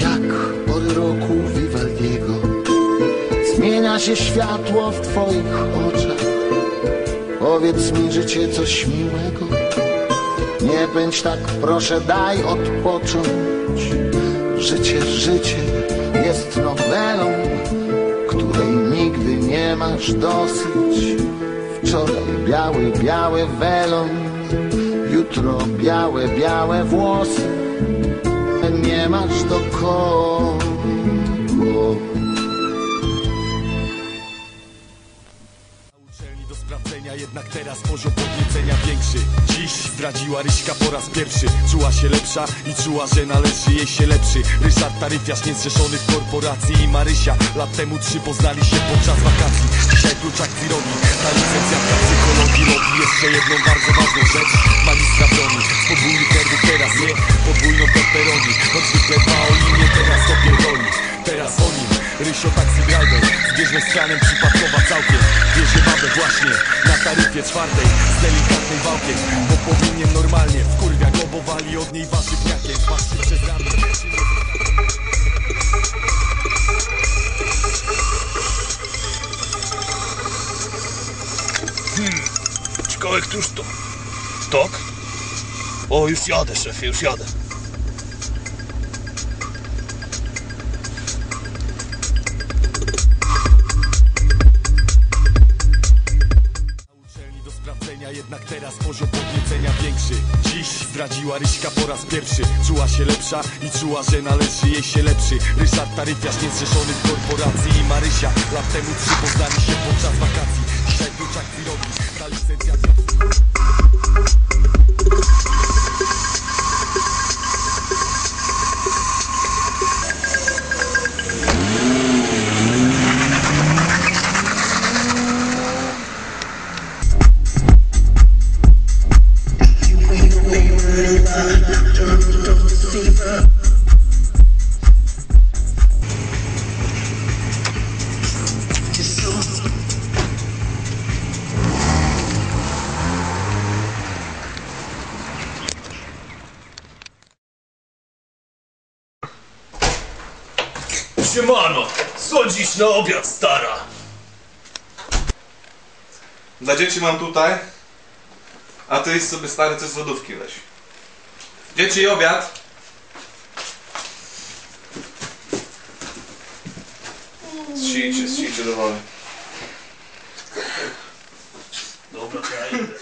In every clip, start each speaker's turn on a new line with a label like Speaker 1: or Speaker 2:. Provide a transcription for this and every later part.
Speaker 1: Jak pory roku Vivaldiego Zmienia się światło w twoich oczach. Powiedz mi życie coś miłego. Nie bądź tak proszę daj odpocząć. Życie, życie jest nowelą Której nigdy nie masz dosyć. Wczoraj biały, biały welon Jutro białe, białe włosy Nie masz do kogo.
Speaker 2: Uczelni do sprawdzenia, jednak teraz poziom podniecenia większy. Dziś zdradziła Ryśka po raz pierwszy. Czuła się lepsza i czuła, że należy jej się lepszy. Ryszard Taryfiarz, niezrzeszony w korporacji I Marysia, lat temu trzy poznali się podczas wakacji. Dzisiaj kluczak drogi, ta licencjatka psychologii robi Jeszcze jedną bardzo ważną rzecz driver Zbieżny z kranem, przypadkowa całkiem Bierze babę właśnie na taryfie czwartej Z delikatnym wałkiem Bo powinien normalnie Wkurwia go, bo wali od niej warzywniakiem Patrzy przez ramię nie-
Speaker 3: Ciekawe, któż to? Tok? O, już jadę, szefie, już jadę.
Speaker 2: Uczelni do sprawdzenia, jednak teraz poziom podniecenia większy. Dziś zdradziła Ryśka po raz pierwszy. Czuła się lepsza i czuła, że należy jej się lepszy. Ryszard Taryfiarz, niezrzeszony w korporacji I Marysia, lat temu trzy poznali się podczas wakacji. Dzisiaj kluczak robi, ta licencjacja
Speaker 3: Siemano, schodzisz na obiad, stara.
Speaker 4: Dla dzieci mam tutaj, a ty idź sobie stary coś z lodówki weź. Dzieci, obiad! Zsijcie, zsijcie do woli.
Speaker 3: Dobra, to ja idę.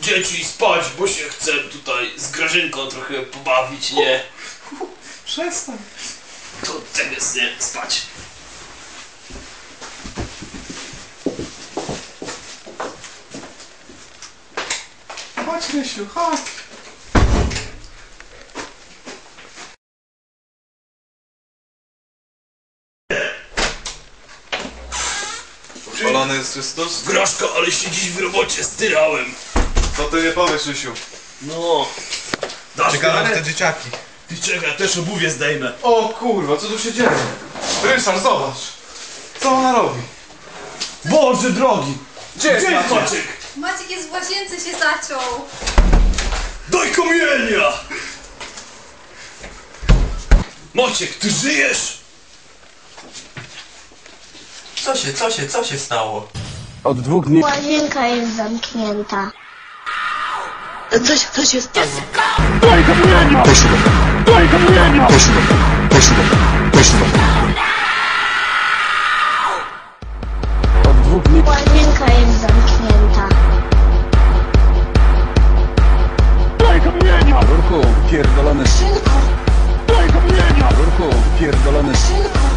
Speaker 3: Dzieci, spać, bo się chcę tutaj z Grażynką trochę pobawić, nie?
Speaker 4: Przestań.
Speaker 3: To tego jest, nie? Spać.
Speaker 4: Chodź Rysiu, chodź. Palony jest Chrystus?
Speaker 3: Groszko, ale się dziś w robocie styrałem.
Speaker 4: Co ty nie powiesz Rysiu?
Speaker 3: No. Dasz radę?
Speaker 4: te dzieciaki.
Speaker 3: Ty czekaj, też obuwie zdejmę.
Speaker 4: O kurwa, co tu się dzieje? Ryszard, zobacz. Co ona robi?
Speaker 3: Boże drogi!
Speaker 4: Gdzie jest
Speaker 3: Gdzie jest
Speaker 4: Maciek?
Speaker 3: Maciek?
Speaker 5: Jest w łazience się zaciął.
Speaker 3: Daj kamienia! Maciek, ty żyjesz?
Speaker 6: Co się, co się, co się stało?
Speaker 7: Łazienka jest zamknięta. Coś, coś się stało. Łazienka pierdolony. Synku, mojego mienia, rurku,
Speaker 8: pierdolony. Synku.